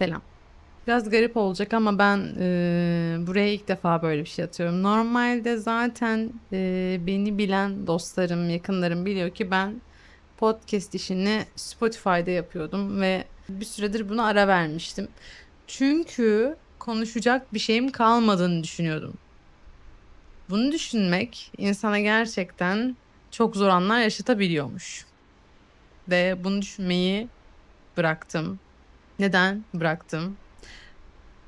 Selam. Biraz garip olacak ama ben e, buraya ilk defa böyle bir şey atıyorum. Normalde zaten e, beni bilen dostlarım, yakınlarım biliyor ki ben podcast işini Spotify'da yapıyordum ve bir süredir buna ara vermiştim. Çünkü konuşacak bir şeyim kalmadığını düşünüyordum. Bunu düşünmek insana gerçekten çok zor anlar yaşatabiliyormuş. Ve bunu düşünmeyi bıraktım. Neden bıraktım?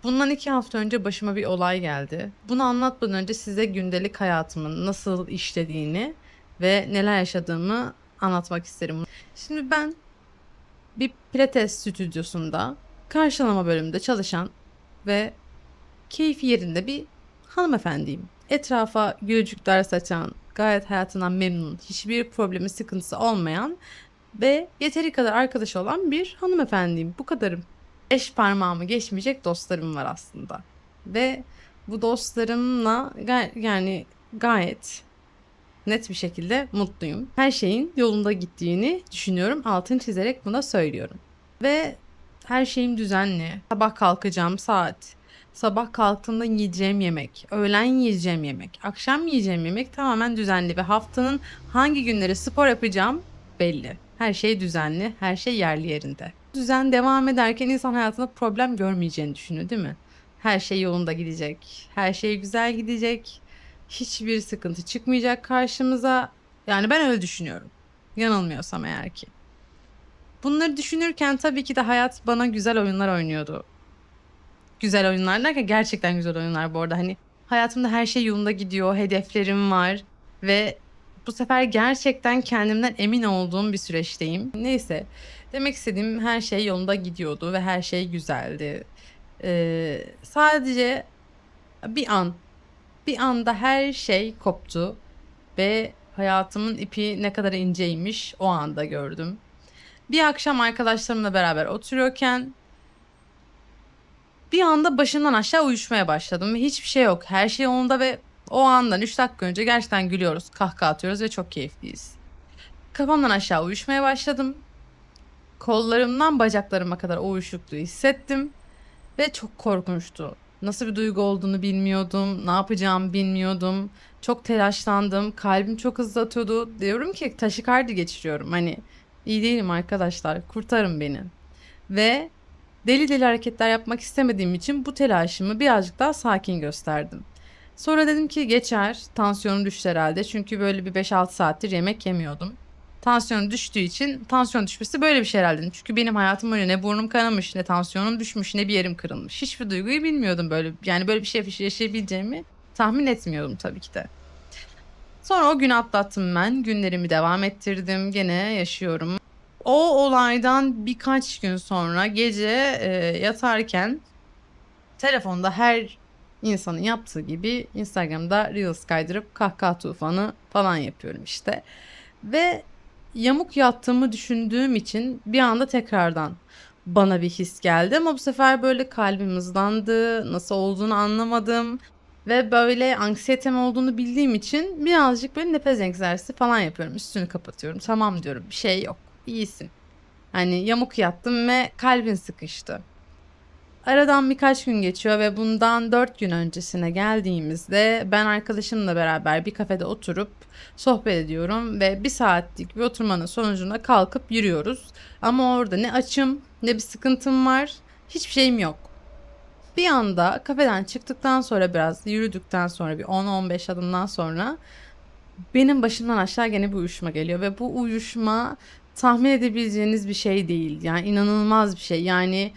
Bundan iki hafta önce başıma bir olay geldi. Bunu anlatmadan önce size gündelik hayatımın nasıl işlediğini ve neler yaşadığımı anlatmak isterim. Şimdi ben bir pilates stüdyosunda karşılama bölümünde çalışan ve keyfi yerinde bir hanımefendiyim. Etrafa gülücükler saçan, gayet hayatından memnun, hiçbir problemi sıkıntısı olmayan ve yeteri kadar arkadaş olan bir hanımefendiyim. Bu kadarım. Eş parmağımı geçmeyecek dostlarım var aslında. Ve bu dostlarımla yani gayet net bir şekilde mutluyum. Her şeyin yolunda gittiğini düşünüyorum. Altını çizerek buna söylüyorum. Ve her şeyim düzenli. Sabah kalkacağım saat. Sabah kalktığımda yiyeceğim yemek, öğlen yiyeceğim yemek, akşam yiyeceğim yemek tamamen düzenli ve haftanın hangi günleri spor yapacağım belli. Her şey düzenli, her şey yerli yerinde. Düzen devam ederken insan hayatında problem görmeyeceğini düşünüyor değil mi? Her şey yolunda gidecek, her şey güzel gidecek, hiçbir sıkıntı çıkmayacak karşımıza. Yani ben öyle düşünüyorum. Yanılmıyorsam eğer ki. Bunları düşünürken tabii ki de hayat bana güzel oyunlar oynuyordu. Güzel oyunlar derken gerçekten güzel oyunlar bu arada. Hani hayatımda her şey yolunda gidiyor, hedeflerim var ve bu sefer gerçekten kendimden emin olduğum bir süreçteyim. Neyse demek istediğim her şey yolunda gidiyordu ve her şey güzeldi. Ee, sadece bir an, bir anda her şey koptu ve hayatımın ipi ne kadar inceymiş o anda gördüm. Bir akşam arkadaşlarımla beraber oturuyorken bir anda başından aşağı uyuşmaya başladım hiçbir şey yok. Her şey yolunda ve o andan 3 dakika önce gerçekten gülüyoruz, kahkaha atıyoruz ve çok keyifliyiz. Kafamdan aşağı uyuşmaya başladım. Kollarımdan bacaklarıma kadar o uyuşukluğu hissettim ve çok korkunçtu. Nasıl bir duygu olduğunu bilmiyordum, ne yapacağımı bilmiyordum. Çok telaşlandım, kalbim çok hızlı atıyordu. Diyorum ki taşikardi geçiriyorum. Hani iyi değilim arkadaşlar, kurtarın beni. Ve deli deli hareketler yapmak istemediğim için bu telaşımı birazcık daha sakin gösterdim. Sonra dedim ki geçer. Tansiyonum düştü herhalde. Çünkü böyle bir 5-6 saattir yemek yemiyordum. Tansiyonum düştüğü için tansiyon düşmesi böyle bir şey herhalde. Çünkü benim hayatım öyle ne burnum kanamış, ne tansiyonum düşmüş, ne bir yerim kırılmış. Hiçbir duyguyu bilmiyordum böyle. Yani böyle bir şey yaşayabileceğimi tahmin etmiyordum tabii ki de. Sonra o gün atlattım ben. Günlerimi devam ettirdim. Gene yaşıyorum. O olaydan birkaç gün sonra gece e, yatarken telefonda her insanın yaptığı gibi Instagram'da Reels kaydırıp kahkaha tufanı falan yapıyorum işte. Ve yamuk yattığımı düşündüğüm için bir anda tekrardan bana bir his geldi ama bu sefer böyle kalbim hızlandı, nasıl olduğunu anlamadım ve böyle anksiyetem olduğunu bildiğim için birazcık böyle nefes egzersizi falan yapıyorum. Üstünü kapatıyorum. Tamam diyorum bir şey yok. İyisin. Hani yamuk yattım ve kalbin sıkıştı. Aradan birkaç gün geçiyor ve bundan 4 gün öncesine geldiğimizde ben arkadaşımla beraber bir kafede oturup sohbet ediyorum ve bir saatlik bir oturmanın sonucunda kalkıp yürüyoruz. Ama orada ne açım ne bir sıkıntım var hiçbir şeyim yok. Bir anda kafeden çıktıktan sonra biraz yürüdükten sonra bir 10-15 adımdan sonra benim başımdan aşağı gene bir uyuşma geliyor ve bu uyuşma tahmin edebileceğiniz bir şey değil. Yani inanılmaz bir şey. Yani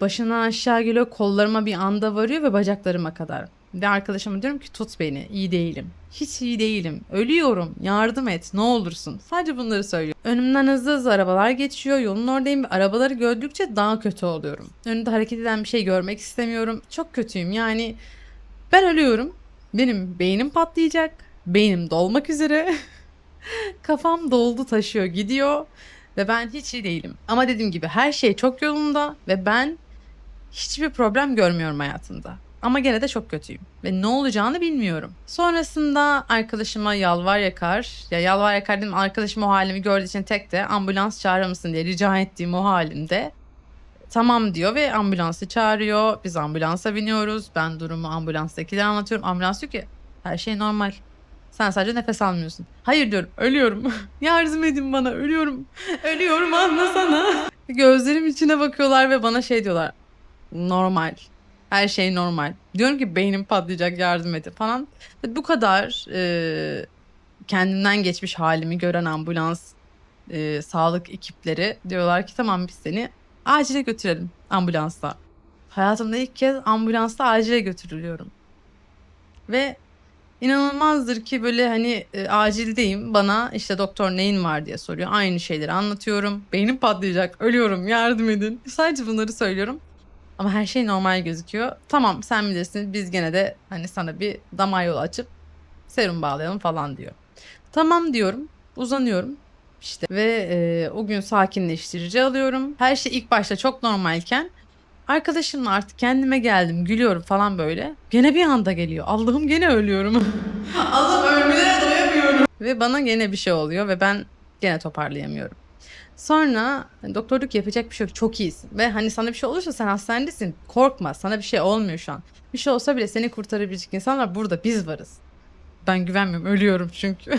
başından aşağı geliyor kollarıma bir anda varıyor ve bacaklarıma kadar. Ve arkadaşıma diyorum ki tut beni iyi değilim. Hiç iyi değilim. Ölüyorum. Yardım et ne olursun. Sadece bunları söylüyor. Önümden hızlı hızlı arabalar geçiyor. Yolun oradayım. Arabaları gördükçe daha kötü oluyorum. Önümde hareket eden bir şey görmek istemiyorum. Çok kötüyüm. Yani ben ölüyorum. Benim beynim patlayacak. Beynim dolmak üzere. Kafam doldu taşıyor gidiyor. Ve ben hiç iyi değilim. Ama dediğim gibi her şey çok yolunda ve ben hiçbir problem görmüyorum hayatımda. Ama gene de çok kötüyüm ve ne olacağını bilmiyorum. Sonrasında arkadaşıma yalvar yakar, ya yalvar yakar dedim arkadaşım o halimi gördüğü için tek de ambulans çağırır mısın diye rica ettiğim o halimde tamam diyor ve ambulansı çağırıyor. Biz ambulansa biniyoruz. Ben durumu ambulanstakilere anlatıyorum. Ambulans diyor ki her şey normal. Sen sadece nefes almıyorsun. Hayır diyorum ölüyorum. Yardım edin bana ölüyorum. Ölüyorum anlasana. Gözlerim içine bakıyorlar ve bana şey diyorlar. Normal. Her şey normal. Diyorum ki beynim patlayacak yardım edin falan. Bu kadar e, kendimden geçmiş halimi gören ambulans e, sağlık ekipleri diyorlar ki tamam biz seni acile götürelim ambulansla. Hayatımda ilk kez ambulansla acile götürülüyorum. Ve inanılmazdır ki böyle hani e, acildeyim bana işte doktor neyin var diye soruyor. Aynı şeyleri anlatıyorum. Beynim patlayacak ölüyorum yardım edin. Sadece bunları söylüyorum. Ama her şey normal gözüküyor. Tamam sen bilirsin biz gene de hani sana bir damar yolu açıp serum bağlayalım falan diyor. Tamam diyorum uzanıyorum işte ve e, o gün sakinleştirici alıyorum. Her şey ilk başta çok normalken arkadaşımla artık kendime geldim gülüyorum falan böyle. Gene bir anda geliyor. Allah'ım gene ölüyorum. Allah'ım ölmelere doyamıyorum. Ve bana gene bir şey oluyor ve ben gene toparlayamıyorum. Sonra hani doktorluk yapacak bir şey yok. Çok iyisin. Ve hani sana bir şey olursa sen hastanedesin. Korkma. Sana bir şey olmuyor şu an. Bir şey olsa bile seni kurtarabilecek insanlar burada. Biz varız. Ben güvenmiyorum. Ölüyorum çünkü.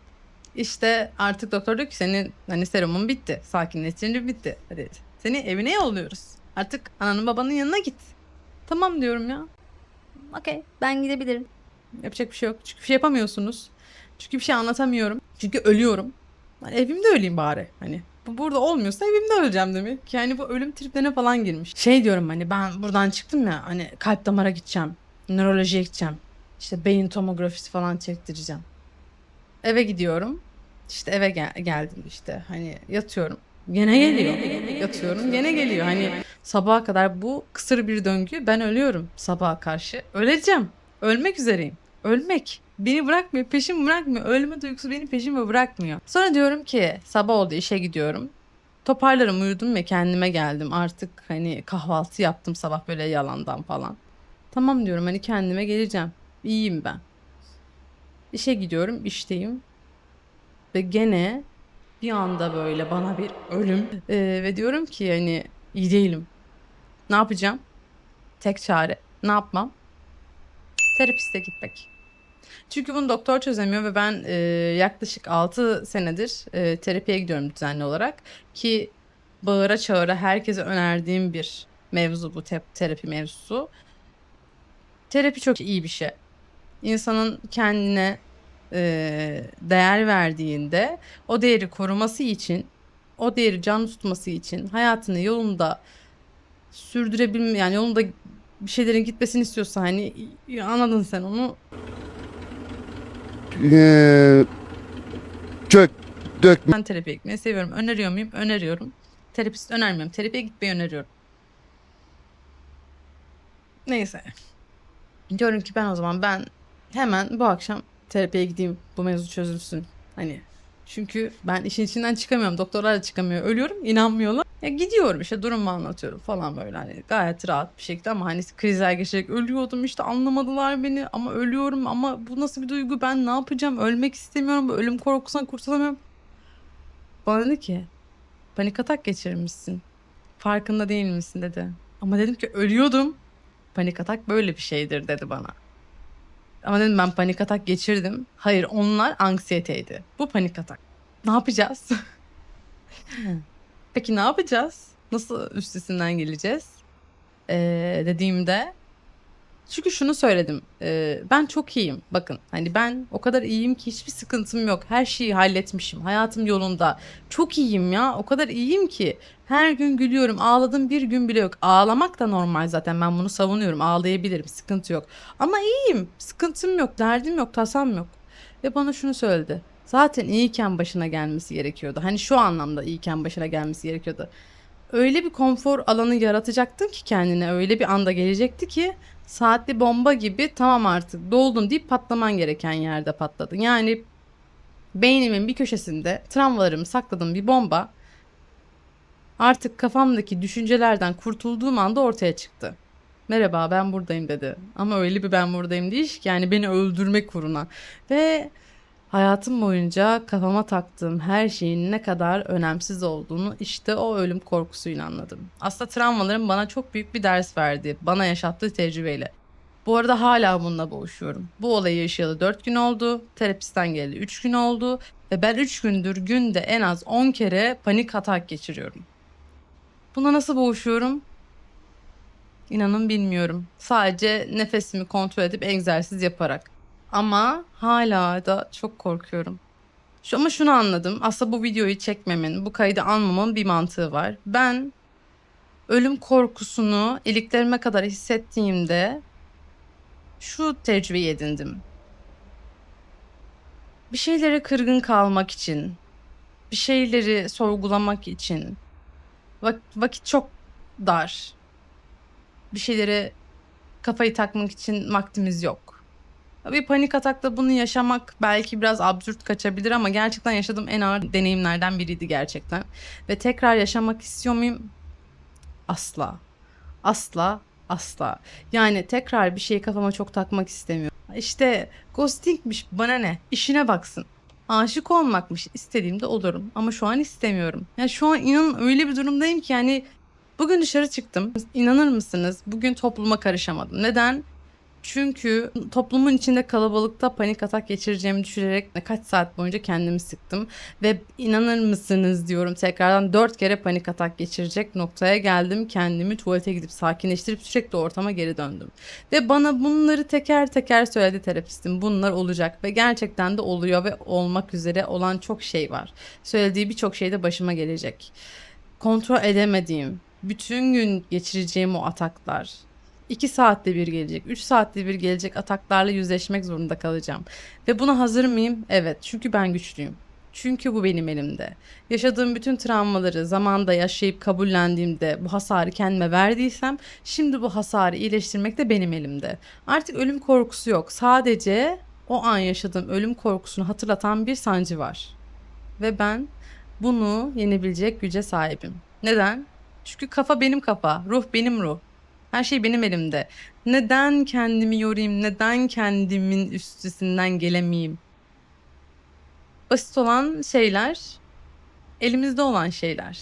İşte artık doktor diyor ki senin hani serumun bitti. Sakinleştirici bitti. Hadi seni evine yolluyoruz. Artık ananın babanın yanına git. Tamam diyorum ya. Okey ben gidebilirim. Yapacak bir şey yok. Çünkü bir şey yapamıyorsunuz. Çünkü bir şey anlatamıyorum. Çünkü ölüyorum. Hani evimde öleyim bari. Hani burada olmuyorsa evimde öleceğim demek. Yani bu ölüm triplerine falan girmiş. Şey diyorum hani ben buradan çıktım ya hani kalp damara gideceğim. Nörolojiye gideceğim. İşte beyin tomografisi falan çektireceğim. Eve gidiyorum. İşte eve gel- geldim işte hani yatıyorum. Gene geliyor. Yatıyorum gene geliyor. Hani sabaha kadar bu kısır bir döngü. Ben ölüyorum sabaha karşı. Öleceğim. Ölmek üzereyim. Ölmek. Beni bırakmıyor, peşimi bırakmıyor. Ölme duygusu beni peşime bırakmıyor. Sonra diyorum ki sabah oldu işe gidiyorum. Toparlarım uyudum ve kendime geldim. Artık hani kahvaltı yaptım sabah böyle yalandan falan. Tamam diyorum hani kendime geleceğim. İyiyim ben. İşe gidiyorum, işteyim. Ve gene bir anda böyle bana bir ölüm. Ee, ve diyorum ki hani iyi değilim. Ne yapacağım? Tek çare. Ne yapmam? Terapiste gitmek. Çünkü bunu doktor çözemiyor ve ben e, yaklaşık 6 senedir e, terapiye gidiyorum düzenli olarak. Ki bağıra çağıra herkese önerdiğim bir mevzu bu te- terapi mevzusu. Terapi çok iyi bir şey. İnsanın kendine e, değer verdiğinde o değeri koruması için, o değeri can tutması için hayatını yolunda sürdürebilme yani yolunda bir şeylerin gitmesini istiyorsa hani anladın sen onu Ee, çök, dök. ben terapiye gitmeyi seviyorum. Öneriyor muyum? Öneriyorum. Terapist önermiyorum. Terapiye gitmeyi öneriyorum. Neyse. Diyorum ki ben o zaman ben hemen bu akşam terapiye gideyim. Bu mevzu çözülsün. Hani çünkü ben işin içinden çıkamıyorum. Doktorlar da çıkamıyor. Ölüyorum. inanmıyorlar. Ya gidiyorum işte durumu anlatıyorum falan böyle hani gayet rahat bir şekilde ama hani krizler geçerek ölüyordum işte anlamadılar beni ama ölüyorum ama bu nasıl bir duygu ben ne yapacağım ölmek istemiyorum bu ölüm korkusundan kurtulamıyorum. Bana dedi ki panik atak geçirmişsin farkında değil misin dedi. Ama dedim ki ölüyordum panik atak böyle bir şeydir dedi bana. Ama dedim ben panik atak geçirdim. Hayır onlar anksiyeteydi. Bu panik atak. Ne yapacağız? Peki ne yapacağız? Nasıl üstesinden geleceğiz? Ee, dediğimde çünkü şunu söyledim. Ee, ben çok iyiyim. Bakın hani ben o kadar iyiyim ki hiçbir sıkıntım yok. Her şeyi halletmişim. Hayatım yolunda. Çok iyiyim ya. O kadar iyiyim ki. Her gün gülüyorum. Ağladım bir gün bile yok. Ağlamak da normal zaten. Ben bunu savunuyorum. Ağlayabilirim. Sıkıntı yok. Ama iyiyim. Sıkıntım yok. Derdim yok. Tasam yok. Ve bana şunu söyledi. Zaten iyiyken başına gelmesi gerekiyordu. Hani şu anlamda iyiyken başına gelmesi gerekiyordu. Öyle bir konfor alanı yaratacaktın ki kendine öyle bir anda gelecekti ki saatli bomba gibi tamam artık doldun deyip patlaman gereken yerde patladın. Yani beynimin bir köşesinde travmalarımı sakladığım bir bomba artık kafamdaki düşüncelerden kurtulduğum anda ortaya çıktı. Merhaba ben buradayım dedi. Ama öyle bir ben buradayım değil ki yani beni öldürmek uğruna. Ve Hayatım boyunca kafama taktığım her şeyin ne kadar önemsiz olduğunu işte o ölüm korkusuyla anladım. Aslında travmalarım bana çok büyük bir ders verdi. Bana yaşattığı tecrübeyle. Bu arada hala bununla boğuşuyorum. Bu olayı yaşayalı 4 gün oldu. Terapistten geldi 3 gün oldu. Ve ben 3 gündür günde en az 10 kere panik atak geçiriyorum. Buna nasıl boğuşuyorum? İnanın bilmiyorum. Sadece nefesimi kontrol edip egzersiz yaparak. Ama hala da çok korkuyorum. Şu, ama şunu anladım. Aslında bu videoyu çekmemin, bu kaydı almamın bir mantığı var. Ben ölüm korkusunu iliklerime kadar hissettiğimde şu tecrübeyi edindim. Bir şeylere kırgın kalmak için, bir şeyleri sorgulamak için vak- vakit çok dar. Bir şeylere kafayı takmak için vaktimiz yok. Bir panik atakta bunu yaşamak belki biraz absürt kaçabilir ama gerçekten yaşadığım en ağır deneyimlerden biriydi gerçekten. Ve tekrar yaşamak istiyor muyum? Asla. Asla, asla. Yani tekrar bir şeyi kafama çok takmak istemiyorum. İşte ghostingmiş bana ne? İşine baksın. Aşık olmakmış istediğimde olurum ama şu an istemiyorum. Yani şu an inanın öyle bir durumdayım ki yani bugün dışarı çıktım. İnanır mısınız? Bugün topluma karışamadım. Neden? Çünkü toplumun içinde kalabalıkta panik atak geçireceğimi düşünerek kaç saat boyunca kendimi sıktım. Ve inanır mısınız diyorum tekrardan dört kere panik atak geçirecek noktaya geldim. Kendimi tuvalete gidip sakinleştirip sürekli ortama geri döndüm. Ve bana bunları teker teker söyledi terapistim. Bunlar olacak ve gerçekten de oluyor ve olmak üzere olan çok şey var. Söylediği birçok şey de başıma gelecek. Kontrol edemediğim, bütün gün geçireceğim o ataklar, 2 saatte bir gelecek, 3 saatte bir gelecek ataklarla yüzleşmek zorunda kalacağım. Ve buna hazır mıyım? Evet. Çünkü ben güçlüyüm. Çünkü bu benim elimde. Yaşadığım bütün travmaları zamanda yaşayıp kabullendiğimde bu hasarı kendime verdiysem şimdi bu hasarı iyileştirmek de benim elimde. Artık ölüm korkusu yok. Sadece o an yaşadığım ölüm korkusunu hatırlatan bir sancı var. Ve ben bunu yenebilecek güce sahibim. Neden? Çünkü kafa benim kafa, ruh benim ruh. Her şey benim elimde. Neden kendimi yorayım? Neden kendimin üstesinden gelemeyeyim? Basit olan şeyler, elimizde olan şeyler.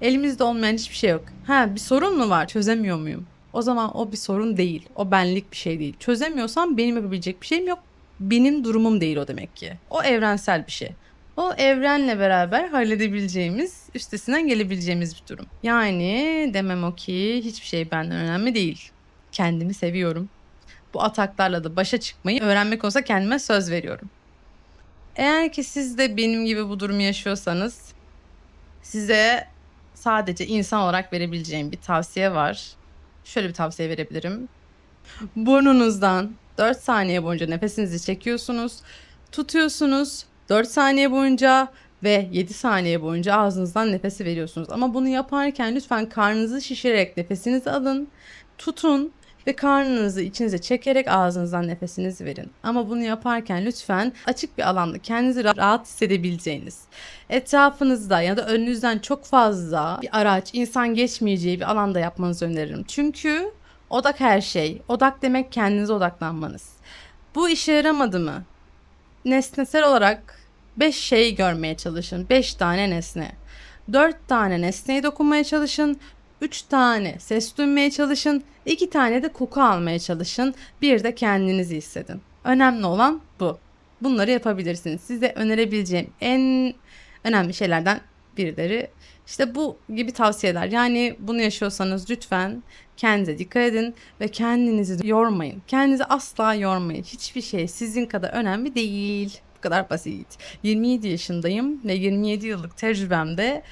Elimizde olmayan hiçbir şey yok. Ha bir sorun mu var? Çözemiyor muyum? O zaman o bir sorun değil. O benlik bir şey değil. Çözemiyorsam benim yapabilecek bir şeyim yok. Benim durumum değil o demek ki. O evrensel bir şey. O evrenle beraber halledebileceğimiz, üstesinden gelebileceğimiz bir durum. Yani demem o ki hiçbir şey benden önemli değil. Kendimi seviyorum. Bu ataklarla da başa çıkmayı öğrenmek olsa kendime söz veriyorum. Eğer ki siz de benim gibi bu durumu yaşıyorsanız size sadece insan olarak verebileceğim bir tavsiye var. Şöyle bir tavsiye verebilirim. Burnunuzdan 4 saniye boyunca nefesinizi çekiyorsunuz. Tutuyorsunuz 4 saniye boyunca ve 7 saniye boyunca ağzınızdan nefesi veriyorsunuz. Ama bunu yaparken lütfen karnınızı şişirerek nefesinizi alın. Tutun ve karnınızı içinize çekerek ağzınızdan nefesinizi verin. Ama bunu yaparken lütfen açık bir alanda kendinizi rahat hissedebileceğiniz, etrafınızda ya da önünüzden çok fazla bir araç, insan geçmeyeceği bir alanda yapmanızı öneririm. Çünkü odak her şey. Odak demek kendinize odaklanmanız. Bu işe yaramadı mı? Nesnesel olarak 5 şey görmeye çalışın. 5 tane nesne. 4 tane nesneye dokunmaya çalışın. 3 tane ses duymaya çalışın. 2 tane de koku almaya çalışın. Bir de kendinizi hissedin. Önemli olan bu. Bunları yapabilirsiniz. Size önerebileceğim en önemli şeylerden birileri işte bu gibi tavsiyeler. Yani bunu yaşıyorsanız lütfen kendinize dikkat edin ve kendinizi yormayın. Kendinizi asla yormayın. Hiçbir şey sizin kadar önemli değil. Bu kadar basit. 27 yaşındayım ve 27 yıllık tecrübemde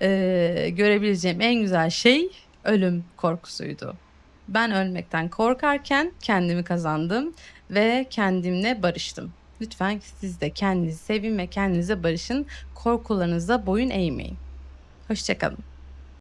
eee, görebileceğim en güzel şey ölüm korkusuydu. Ben ölmekten korkarken kendimi kazandım ve kendimle barıştım. Lütfen siz de kendinizi sevin ve kendinize barışın. Korkularınıza boyun eğmeyin. Hoşçakalın.